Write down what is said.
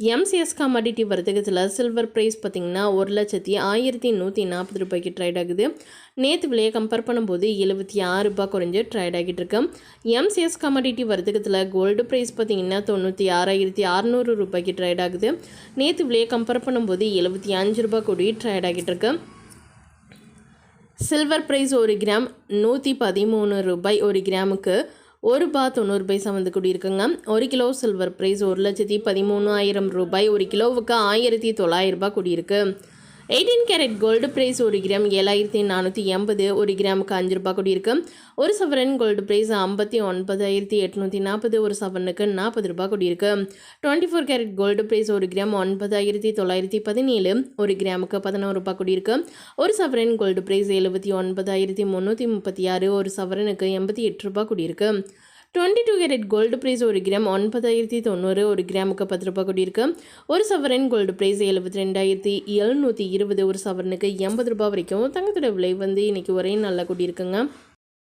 MCS commodity வர்த்தகத்தில் silver price பார்த்திங்கன்னா ஒரு லட்சத்தி ஆயிரத்தி நூற்றி நாற்பது ரூபாய்க்கு ட்ரேட் ஆகுது. நேற்று விலையை கம்பேர் பண்ணும்போது எழுபத்தி ஆறு ரூபாய் குறைஞ்சு ட்ரேட் ஆகிட்டு இருக்கு. எம்சிஎஸ் கமாடிட்டி வர்த்தகத்தில் கோல்டு ப்ரைஸ் பார்த்திங்கன்னா தொண்ணூற்றி ஆறாயிரத்தி அறநூறு ரூபாய்க்கு ட்ரேட் ஆகுது. நேற்று விலையை கம்பேர் பண்ணும்போது எழுபத்தி அஞ்சு ரூபாய் கூடி ட்ரேட் ஆகிட்டு இருக்கு. சில்வர் ப்ரைஸ் ஒரு கிராம் நூற்றி பதிமூணு ரூபாய் ஒரு கிராமுக்கு ஒரு ரூபா தொண்ணூறு பைசா வந்து கூடியிருக்குங்க. ஒரு கிலோ சில்வர் ப்ரைஸ் ஒரு லட்சத்தி பதிமூணாயிரம் ரூபாய். ஒரு கிலோவுக்கு ஆயிரத்தி தொள்ளாயிரம் ரூபாய் கூடியிருக்கு. எயிட்டீன் கேரட் கோல்டு ப்ரைஸ் ஒரு கிராம் ஏழாயிரத்தி நானூற்றி எண்பது ஒரு கிராமுக்கு அஞ்சு ரூபாய் கூடியிருக்கு. ஒரு சவரன் கோல்டு ப்ரைஸ் ஐம்பத்தி ஒன்பதாயிரத்தி எட்நூற்றி நாற்பது ஒரு சவரனுக்கு நாற்பது ரூபாய் கூடியிருக்கு. Twenty four carat gold price ஒரு கிராம் ஒன்பதாயிரத்தி தொள்ளாயிரத்தி பதினேழு ஒரு கிராமுக்கு பதினோரு ரூபாய் கூடியிருக்கு. ஒரு சவரன் கோல்டு ப்ரைஸ் எழுபத்தி ஒன்பதாயிரத்தி முந்நூற்றி முப்பத்தி ஆறு ஒரு சவரனுக்கு எண்பத்தி எட்டு ரூபாய் கூடியிருக்கு. Twenty two carat gold price ஒரு கிராம் ஒன்பதாயிரத்தி தொண்ணூறு ஒரு கிராமுக்கு பத்து ரூபாய் கூடியிருக்கு. ஒரு சவரன் கோல்டு ப்ரைஸ் எழுபத்தி ரெண்டாயிரத்தி எழுநூற்றி இருபது ஒரு சவரனுக்கு எண்பது ரூபாய் வரைக்கும் தங்கத்தோட விலை வந்து இன்றைக்கி ஒரே நல்லா கூடியிருக்குங்க.